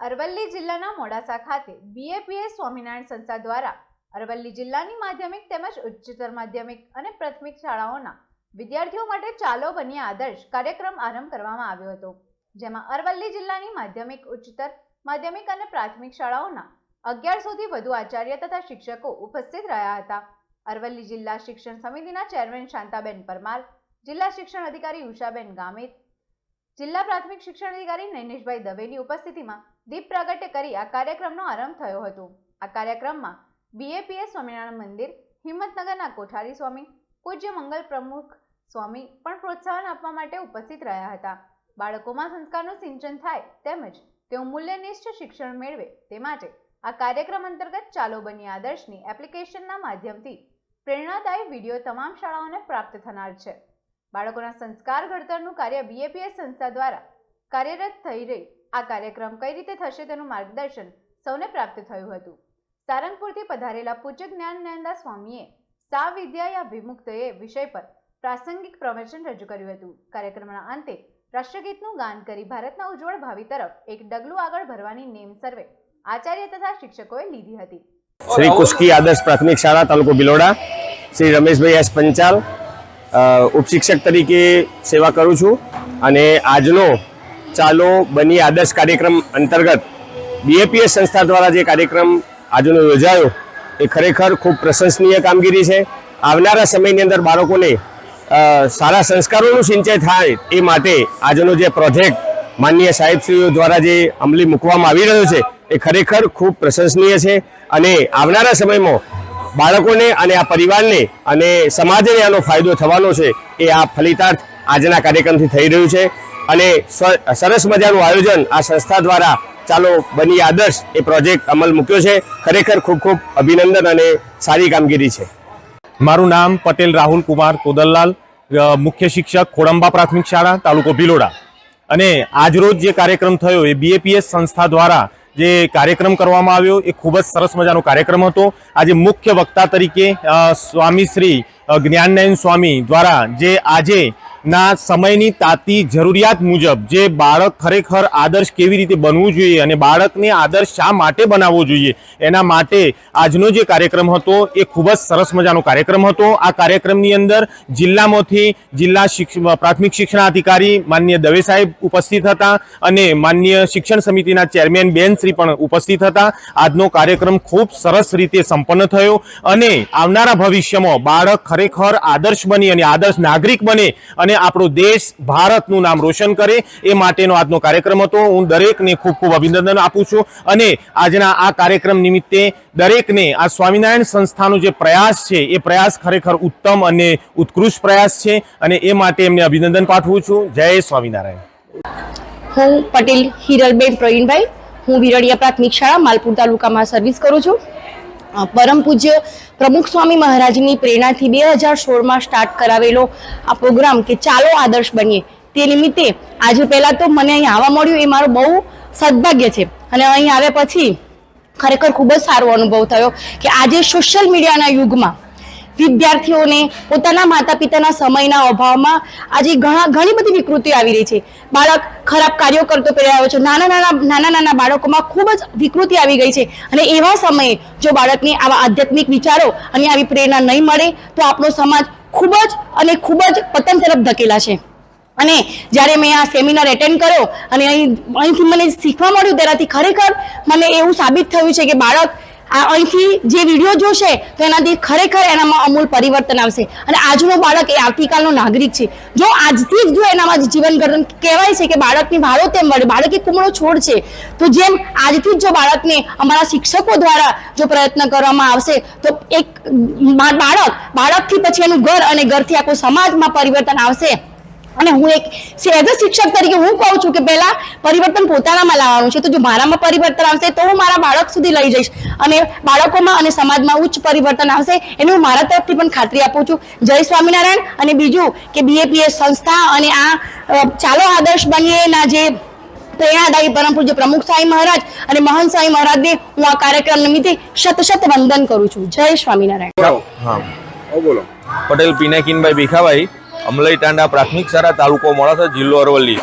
અરવલ્લી જિલ્લાના મોડાસા ખાતે બીએપીએસ સ્વામિનારાયણ સંસ્થા દ્વારા અરવલ્લી જિલ્લાની માધ્યમિક તેમજ ઉચ્ચતર માધ્યમિક અને પ્રાથમિક શાળાઓના વિદ્યાર્થીઓ માટે ચાલો બનીએ આદર્શ કાર્યક્રમ આરંભ કરવામાં આવ્યો હતો, જેમાં અરવલ્લી જિલ્લાની માધ્યમિક, ઉચ્ચતર માધ્યમિક અને પ્રાથમિક શાળાઓના અગિયારસોથી વધુ આચાર્ય તથા શિક્ષકો ઉપસ્થિત રહ્યા હતા. અરવલ્લી જિલ્લા શિક્ષણ સમિતિના ચેરમેન શાંતાબેન પરમાર, જિલ્લા શિક્ષણ અધિકારી ઉષાબેન ગામિત, જિલ્લા પ્રાથમિક શિક્ષણ અધિકારી નૈનેશભાઈ દવેની ઉપસ્થિતિમાં દીપ પ્રાગટ્ય કરી આ કાર્યક્રમનો આરંભ થયો હતો. આ કાર્યક્રમમાં બીએપીએસ સ્વામિનારાયણ મંદિર, હિંમતનગરના કોઠારી સ્વામી, પૂજ્ય મંગલ પ્રમુખ સ્વામી પણ પ્રોત્સાહન આપવા માટે ઉપસ્થિત રહ્યા હતા. બાળકોમાં સંસ્કારનું સિંચન થાય તેમજ તેઓ મૂલ્યનિષ્ઠ શિક્ષણ મેળવે તે માટે આ કાર્યક્રમ અંતર્ગત ચાલો બની આદર્શની એપ્લિકેશનના માધ્યમથી પ્રેરણાદાયી વીડિયો તમામ શાળાઓને પ્રાપ્ત થનાર છે. બાળકોના સંસ્કાર ઘડતરનું કાર્ય બીએપીએસ સંસ્થા દ્વારા કાર્યરત થઈ રહી આ કાર્યક્રમ કઈ રીતે થશે તેનું માર્ગદર્શન સૌને પ્રાપ્ત થયું હતું. સારંગપુરથી પધારેલા પૂજ્ય જ્ઞાનનંદા સ્વામીએ સા વિદ્યા યા એ વિષય પર પ્રાસંગિક પ્રવચન રજૂ કર્યું હતું. કાર્યક્રમના અંતે રાષ્ટ્રગીતનું ગાન કરી ભારતના ઉજ્જવળ ભાવિ તરફ એક ડગલું આગળ ભરવાની નેમ સર્વે આચાર્ય તથા શિક્ષકોએ લીધી હતી. શ્રી કુસ્કી આદર્શ પ્રાથમિક શાળા, તાલુકો બિલોડા. શ્રી રમેશભાઈ એસ પંચાલ ઉપશિક્ષક તરીકે સેવા કરું છું. અને આજનો ચાલો બની આદર્શ કાર્યક્રમ અંતર્ગત બીએપીએસ સંસ્થા દ્વારા જે કાર્યક્રમ આજનો યોજાયો, એ ખરેખર ખૂબ પ્રશંસનીય કામગીરી છે. આવનારા સમયની અંદર બાળકોને સારા સંસ્કારોનું સિંચાઈ થાય એ માટે આજનો જે પ્રોજેક્ટ માનનીય સાહેબશ્રીઓ દ્વારા જે અમલી મૂકવામાં આવી રહ્યો છે, એ ખરેખર ખૂબ પ્રશંસનીય છે. અને આવનારા સમયમાં બાળકોને અને આ પરિવારને અને સમાજને આનો ફાયદો થવાનો છે, એ આ ફલિતાર્થ આજના કાર્યક્રમથી થઈ રહ્યું છે. અને સરસ મજાનું આયોજન આ સંસ્થા દ્વારા ચાલો બની આદર્શ એ પ્રોજેક્ટ અમલ મૂક્યો છે. ખરેખર ખૂબ ખૂબ અભિનંદન અને સારી કામગીરી છે. મારું નામ પટેલ રાહુલ કુમાર કોદલલાલ મુખ્ય શિક્ષક ખોડંબા પ્રાથમિક શાળા, તાલુકો ભિલોડા. અને આજરોજ જે કાર્યક્રમ થયો એ બીએપીએસ સંસ્થા દ્વારા જે કાર્યક્રમ કરવામાં આવ્યો એ ખૂબ જ સરસ મજાનો કાર્યક્રમ હતો. આજે મુખ્ય વક્તા તરીકે સ્વામી શ્રી જ્ઞાનનયન સ્વામી દ્વારા જે આજે ના સમયની તાતી જરૂરિયાત મુજબ જે બાળક ખરેખર આદર્શ કેવી રીતે બનવું જોઈએ અને બાળકને આદર્શ શા માટે બનાવવો જોઈએ, એના માટે આજનો જે કાર્યક્રમ હતો એ ખૂબ જ સરસ મજાનો કાર્યક્રમ હતો. આ કાર્યક્રમની અંદર જિલ્લામાંથી જિલ્લા પ્રાથમિક શિક્ષણાધિકારી માનનીય દવે સાહેબ ઉપસ્થિત હતા અને માનનીય શિક્ષણ સમિતિના ચેરમેન બેન શ્રી પણ ઉપસ્થિત હતા. આજનો કાર્યક્રમ ખૂબ સરસ રીતે સંપન્ન થયો અને આવનારા ભવિષ્યમાં બાળક ખરેખર આદર્શ બની અને આદર્શ નાગરિક બને અને આપણો દેશ ભારતનું નામ રોશન કરે, એ માટેનો આજનો કાર્યક્રમ હતો. હું દરેકને ખૂબ ખૂબ અભિનંદન આપું છું અને આજના આ કાર્યક્રમ નિમિત્તે દરેકને આ સ્વામિનારાયણ સંસ્થાનો જે પ્રયાસ છે, એ પ્રયાસ ખરેખર ઉત્તમ અને ઉત્કૃષ્ટ પ્રયાસ છે અને એ માટે એમને અભિનંદન પાઠવું છું. જય સ્વામિનારાયણ. હું પટેલ હિરલબેન પ્રવીણભાઈ. હું વિરળિયા પ્રાથમિક શાળા માલપુર તાલુકામાં સર્વિસ કરું છું. પરમ પૂજ્ય પ્રમુખ સ્વામી મહારાજની પ્રેરણાથી બે હજાર સોળમાં સ્ટાર્ટ કરાવેલો આ પ્રોગ્રામ કે ચાલો આદર્શ બનીએ તે નિમિત્તે આજે પહેલાં તો મને અહીં આવવા મળ્યું, એ મારું બહુ સદભાગ્ય છે. અને અહીં આવ્યા પછી ખરેખર ખૂબ જ સારો અનુભવ થયો કે આજે સોશિયલ મીડિયાના યુગમાં વિદ્યાર્થીઓને પોતાના માતા પિતાના સમયના અભાવમાં આજે ઘણા ઘણી બધી વિકૃતિઓ આવી રહી છે. બાળક ખરાબ કાર્યો કરતો પહેલા આવ્યો છે. નાના નાના નાના નાના બાળકોમાં ખૂબ જ વિકૃતિ આવી ગઈ છે. અને એવા સમયે જો બાળકને આવા આધ્યાત્મિક વિચારો અને આવી પ્રેરણા નહીં મળે, તો આપણો સમાજ ખૂબ જ અને ખૂબ જ પતન તરફ ધકેલા છે. અને જ્યારે મેં આ સેમિનાર એટેન્ડ કર્યો અને અહીં અહીંથી મને શીખવા મળ્યું તેનાથી ખરેખર મને એવું સાબિત થયું છે કે બાળક આ અહીંથી જે વીડિયો જોશે તો એનાથી ખરેખર એનામાં અમૂલ પરિવર્તન આવશે. અને આજનો બાળક એ આવતીકાલનો નાગરિક છે. જો આજથી જ જો એનામાં જીવન ઘડતર કહેવાય છે કે બાળકની વાળો તેમ વળે, બાળક એ કુમળો છોડ છે, તો જેમ આજથી જ જો બાળકને અમારા શિક્ષકો દ્વારા જો પ્રયત્ન કરવામાં આવશે, તો એક બાળક બાળકથી પછી એનું ઘર અને ઘરથી આખો સમાજમાં પરિવર્તન આવશે. અને હું એક એઝ અ શિક્ષક તરીકે હું કહું છું કે પહેલા પરિવર્તન પોતાનામાં લાવવાનું છે. તો જો મારામાં પરિવર્તન આવશે તો હું મારા બાળક સુધી લઈ જઈશ. અને બાળકોમાં અને સમાજમાં ઉચ્ચ પરિવર્તન આવશે એની હું મારા તરફથી પણ ખાતરી આપું છું. જય સ્વામિનારાયણ. અને બીજું કે બીએપીએસ સંસ્થા અને આ ચાલો આદર્શ બનીએ ના જે પ્રેરણાદાયી પરમ પૂજ્ય પ્રમુખ સાંઈ મહારાજ અને મહંત સાંઈ મહારાજને હું આ કાર્યક્રમ નિમિત્તે શત શત વંદન કરું છું. જય સ્વામિનારાયણ. બોલો પટેલ પિનાકીનભાઈ ભીખાભાઈ. અમલઈ ટાંડા પ્રાથમિક શાળા તાલુકો મોડાસા જિલ્લો અરવલ્લી.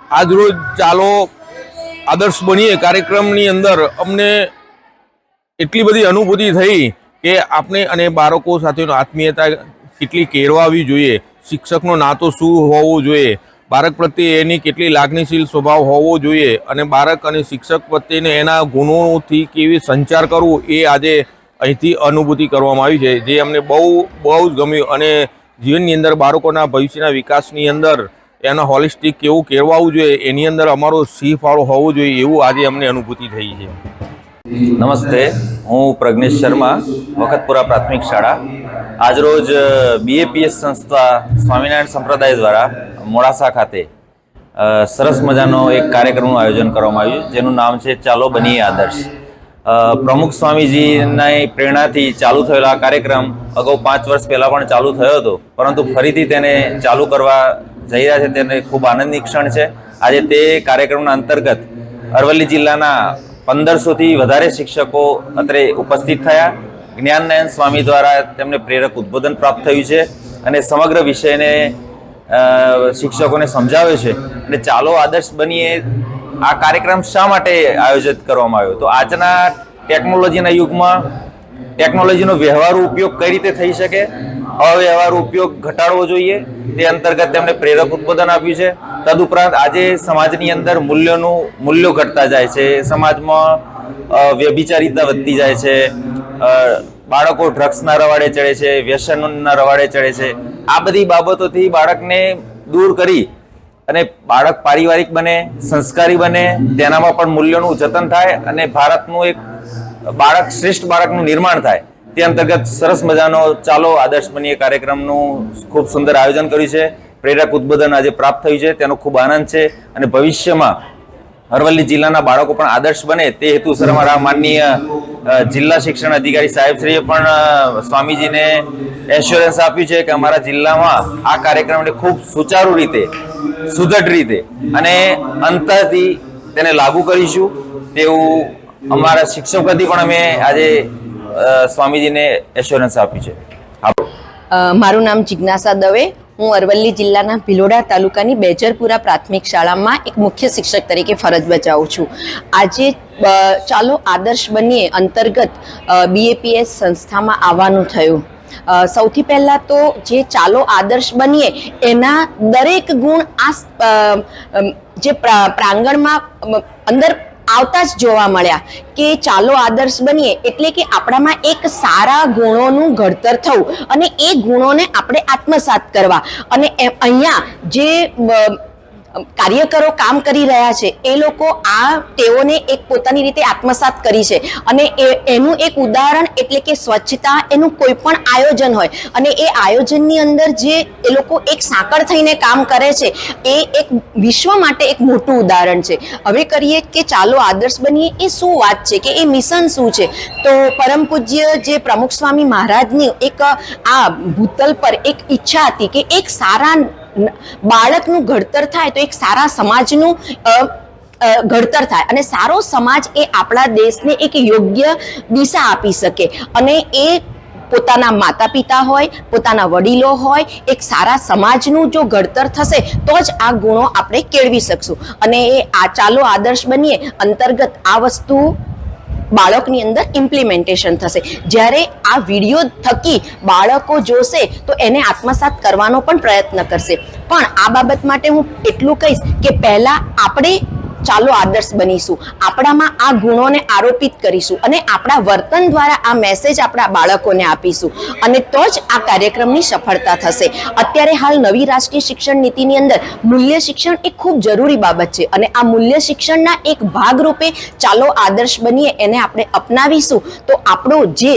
આજરોજ ચાલો આદર્શ બનીએ. કાર્યક્રમની અંદર અમને એટલી બધી અનુભૂતિ થઈ કે આપણે અને બાળકો સાથેનો આત્મીયતા કેટલી કેળવાવી જોઈએ, શિક્ષકનો નાતો શું હોવો જોઈએ, બાળક પ્રત્યે એની કેટલી લાગણીશીલ સ્વભાવ હોવો જોઈએ અને બાળક અને શિક્ષક પ્રત્યેને એના ગુણોથી કેવી સંચાર કરવું એ આજે અહીંથી અનુભૂતિ કરવામાં આવી છે, જે અમને બહુ બહુ જ ગમ્યું અને જીવનની અંદર બાળકોના ભવિષ્યના વિકાસની અંદર એના હોલિસ્ટિક કેવું કેળવાવું જોઈએ, એની અંદર અમારો સિંહ ફાળો હોવો જોઈએ એવું આજે અમને અનુભૂતિ થઈ છે. નમસ્તે, હું પ્રજ્ઞેશ શર્મા, વખતપુરા પ્રાથમિક શાળા. આજરોજ બીએપીએસ સંસ્થા સ્વામિનારાયણ સંપ્રદાય દ્વારા મોડાસા ખાતે સરસ મજાનો એક કાર્યક્રમનું આયોજન કરવામાં આવ્યું, જેનું નામ છે, ચાલો બનીએ આદર્શ. પ્રમુખ સ્વામીજીના પ્રેરણાથી ચાલુ થયેલો કાર્યક્રમ અગાઉ પાંચ વર્ષ પહેલાં પણ ચાલુ થયો હતો. પરંતુ ફરીથી તેને ચાલુ કરવા જઈ રહ્યા છે તેને ખૂબ આનંદની ક્ષણ છે. આજે તે કાર્યક્રમના અંતર્ગત અરવલ્લી જિલ્લાના પંદરસોથી વધારે શિક્ષકો અત્રે ઉપસ્થિત થયા. જ્ઞાનનયન સ્વામી દ્વારા તેમને પ્રેરક ઉદ્બોધન પ્રાપ્ત થયું છે અને સમગ્ર વિષયને શિક્ષકોને સમજાવે છે. અને ચાલો આદર્શ બનીએ આ કાર્યક્રમ શા માટે આયોજિત કરવામાં આવ્યો? તો આજના ટેકનોલોજીના યુગમાં ટેકનોલોજીનો વ્યવહારુ ઉપયોગ કઈ રીતે થઈ શકે? અવ્યવહારુ ઉપયોગ ઘટાડવો જોઈએ. તે અંતર્ગત તેમણે પ્રેરક ઉત્પાદન આપ્યું છે. તદુપરાંત આજે સમાજની અંદર મૂલ્યોનું, મૂલ્યો ઘટતા જાય છે. સમાજમાં વ્યભિચારિતા વધતી જાય છે. બાળકો ડ્રગ્સના રવાડે ચડે છે, વ્યસનના રવાડે ચડે છે. આ બધી બાબતોથી બાળકને દૂર કરી અને બાળક પારિવારિક બને, સંસ્કારી બને, તેનામાં પણ મૂલ્યોનું જતન થાય અને ભારતનું એક બાળક, શ્રેષ્ઠ બાળકનું નિર્માણ થાય. તે અંતર્ગત સરસ મજાનો ચાલો આદર્શ કાર્યક્રમનું ખૂબ સુંદર આયોજન કર્યું છે. પ્રેરક ઉદ્બોધન આજે પ્રાપ્ત થયું છે. તેનો ખૂબ આનંદ છે અને ભવિષ્યમાં અરવલ્લી જિલ્લાના બાળકો પણ આદર્શ બને તે હેતુસર અમારા માનનીય જિલ્લા શિક્ષણ અધિકારી સાહેબશ્રીએ પણ સ્વામીજીને એશ્યોરન્સ આપ્યું છે કે અમારા જિલ્લામાં આ કાર્યક્રમને ખૂબ સુચારુ રીતે, સુદૃઢ રીતે અને અંતરથી તેને લાગુ કરીશું તેવું અમારા શિક્ષક વતી પણ અમે આજે સ્વામીજીને એશ્યોરન્સ આપ્યું છે. મારું નામ જિજ્ઞાસા દવે હું અરવલ્લી જિલ્લાના ભિલોડા તાલુકાની બેજરપુરા પ્રાથમિક શાળામાં એક મુખ્ય શિક્ષક તરીકે ફરજ બજાવું છું. આજે ચાલો આદર્શ બનીએ અંતર્ગત બીએપીએસ સંસ્થામાં આવવાનું થયું. સૌથી પહેલાં તો જે ચાલો આદર્શ બનીએ, એના દરેક ગુણ આ જે પ્રા- પ્રાંગણમાં અંદર આવતા જ જોવા મળ્યા કે ચાલો આદર્શ બનીએ એટલે કે આપણામાં એક સારા ગુણોનું ઘડતર થવું અને એ ગુણોને આપણે આત્મસાત કરવા. અને અહીંયા જે કાર્યકરો કામ કરી રહ્યા છે, એ લોકો આ તેઓને એક પોતાની રીતે આત્મસાત કરી છે. અને એ, એનું એક ઉદાહરણ એટલે કે સ્વચ્છતા એનું કોઈ પણ આયોજન હોય. અને એ આયોજનની અંદર જે એ લોકો એક સાંકળ થઈને કામ કરે છે, એ એક વિશ્વ માટે એક મોટું ઉદાહરણ છે. હવે કરીએ કે ચાલો આદર્શ બનીએ, એ શું વાત છે કે એ મિશન શું છે? તો પરમ પૂજ્ય જે પ્રમુખ સ્વામી મહારાજની એક આ ભૂતલ પર એક ઈચ્છા હતી કે એક સારા બાળકનું ઘડતર થાય તો એક સારા સમાજનું ઘડતર થાય. અને સારો સમાજ એ આપણા દેશને એક યોગ્ય દિશા આપી શકે. અને એ પોતાના માતા પિતા હોય, પોતાના વડીલો હોય, એક સારા સમાજનું જો ઘડતર થશે તો જ આ ગુણો આપણે કેળવી શકશું. અને એ આ, ચાલો આદર્શ બનીએ, અંતર્ગત આ વસ્તુ બાળકની અંદર ઇમ્પ્લિમેન્ટેશન થશે. જ્યારે આ વીડિયો થકી બાળકો જોશે તો એને આત્મસાત કરવાનો પણ પ્રયત્ન કરશે. પણ આ બાબત માટે હું એટલું કહીશ કે પહેલા આપણે ચાલો આદર્શ બનીશું. આપણામાં આ ગુણોને આરોપિત કરીશું અને આપણા વર્તન દ્વારા આ મેસેજ આપણા બાળકોને આપીશું. અને તો જ આ કાર્યક્રમની સફળતા થશે. અત્યારે હાલ નવી રાષ્ટ્રીય શિક્ષણ નીતિની અંદર મૂલ્ય શિક્ષણ એ ખૂબ જરૂરી બાબત છે અને આ મૂલ્ય શિક્ષણના એક ભાગરૂપે ચાલો આદર્શ બનીએ, એને આપણે અપનાવીશું, તો આપણો જે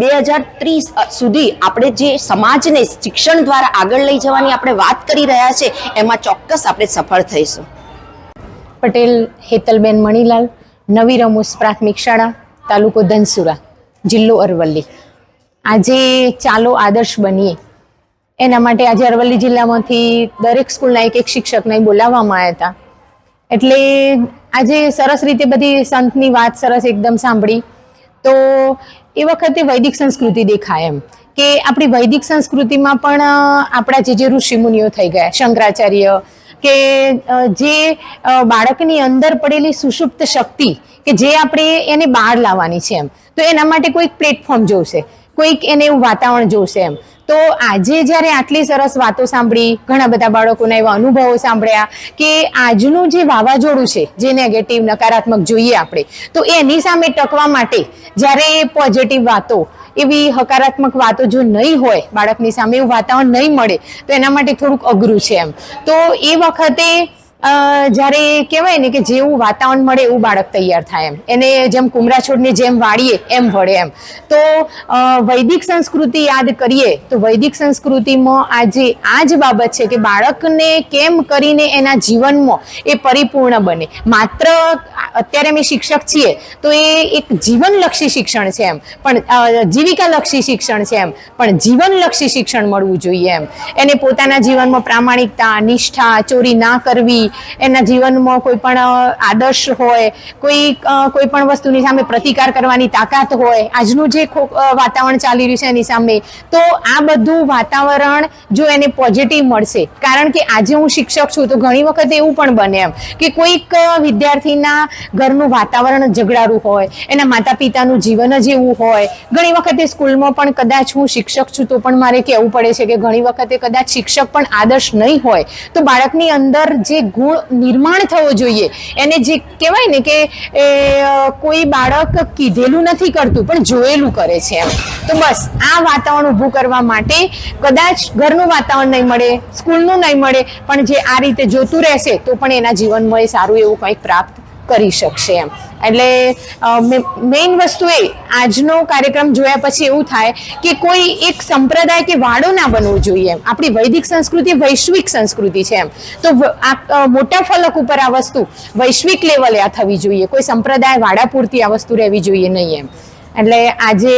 બે હજાર ત્રીસ સુધી આપણે જે સમાજને શિક્ષણ દ્વારા આગળ લઈ જવાની આપણે વાત કરી રહ્યા છે, એમાં ચોક્કસ આપણે સફળ થઈશું. પટેલ, હેતલબેન મણીલાલ નવી રમૂસ પ્રાથમિક શાળા, તાલુકો ધનસુરા, જિલ્લો અરવલ્લી. આજે ચાલો આદર્શ બનીએ. એના માટે આજે અરવલ્લી જિલ્લામાંથી દરેક સ્કૂલના એક એક શિક્ષકને બોલાવવામાં આવ્યા હતા. એટલે આજે સરસ રીતે બધી સંતની વાત સરસ એકદમ સાંભળી. તો એ વખતે વૈદિક સંસ્કૃતિ દેખાય એમ. કે આપણી વૈદિક સંસ્કૃતિમાં પણ આપણા જે જે ઋષિમુનિઓ થઈ ગયા, શંકરાચાર્ય, કે જે બાળકની અંદર પડેલી સુષુપ્ત શક્તિ, કે જે આપણે એને બહાર લાવવાની છે એમ. તો એના માટે કોઈક પ્લેટફોર્મ જોશે. કોઈક એને એવું વાતાવરણ જોશે એમ. તો આજે જ્યારે આટલી સરસ વાતો સાંભળી, ઘણા બધા બાળકોના એવા અનુભવો સાંભળ્યા કે આજનું જે વાવાઝોડું છે, જે નેગેટિવ નકારાત્મક જોઈએ આપણે, તો એની સામે ટકવા માટે જ્યારે પોઝિટિવ વાતો, એવી હકારાત્મક વાતો જો નહીં હોય, બાળકની સામે એવું વાતાવરણ નહીં મળે, તો એના માટે થોડુંક અઘરું છે એમ. તો એ વખતે જ્યારે કહેવાય ને કે જેવું વાતાવરણ મળે એવું બાળક તૈયાર થાય એમ. એને જેમ કુમરા છોડને જેમ વાળીએ એમ વળે એમ. તો વૈદિક સંસ્કૃતિ યાદ કરીએ તો વૈદિક સંસ્કૃતિમાં આજે આ જ બાબત છે કે બાળકને કેમ કરીને એના જીવનમાં એ પરિપૂર્ણ બને. માત્ર અત્યારે અમે શિક્ષક છીએ તો એ એક જીવનલક્ષી શિક્ષણ છે એમ. પણ જીવિકાલક્ષી શિક્ષણ છે એમ. પણ જીવનલક્ષી શિક્ષણ મળવું જોઈએ એમ. એને પોતાના જીવનમાં પ્રામાણિકતા, નિષ્ઠા, ચોરી ના કરવી એના જીવનમાં કોઈ પણ આદર્શ હોય, કોઈ કોઈ પણ વસ્તુની સામે પ્રતિકાર કરવાની તાકાત હોય, આજનું જે વાતાવરણ ચાલી રહ્યું છે એની સામે, તો આ બધું વાતાવરણ જો એને પોઝિટિવ મળશે, કારણ કે આજે હું શિક્ષક છું, તો ઘણી વખત એવું પણ બને એમ, કે કોઈક વિદ્યાર્થીના ઘરનું વાતાવરણ ઝઘડારું હોય, એના માતા પિતાનું જીવન જ એવું હોય, ઘણી વખતે સ્કૂલમાં પણ કદાચ હું શિક્ષક છું, તો પણ મારે કહેવું પડે છે કે ઘણી વખતે કદાચ શિક્ષક પણ આદર્શ નહીં હોય, તો બાળકની અંદર જે ગુણ નિર્માણ થવો જોઈએ. એને જે કહેવાય ને કે કોઈ બાળક કીધેલું નથી કરતું, પણ જોયેલું કરે છે એમ. તો બસ, આ વાતાવરણ ઊભું કરવા માટે કદાચ ઘરનું વાતાવરણ નહીં મળે, સ્કૂલનું નહીં મળે, પણ જે આ રીતે જોતું રહેશે, તો પણ એના જીવનમાં એ સારું એવું કંઈક પ્રાપ્ત કરી શકશે એમ. એટલે મેઇન વસ્તુ એ, આજનો કાર્યક્રમ જોયા પછી એવું થાય કે કોઈ એક સંપ્રદાય કે વાડો ના બનવું જોઈએ એમ. આપણી વૈદિક સંસ્કૃતિ વૈશ્વિક સંસ્કૃતિ છે એમ. તો મોટા ફલક ઉપર આ વસ્તુ વૈશ્વિક લેવલે આ થવી જોઈએ. કોઈ સંપ્રદાય વાડા પૂરતી આ વસ્તુ રહેવી જોઈએ નહીં એમ. એટલે આજે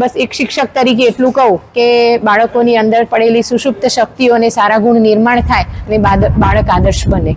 બસ એક શિક્ષક તરીકે એટલું કહું કે બાળકોની અંદર પડેલી સુષુપ્ત શક્તિઓને સારા ગુણ નિર્માણ થાય અને બાળક આદર્શ બને.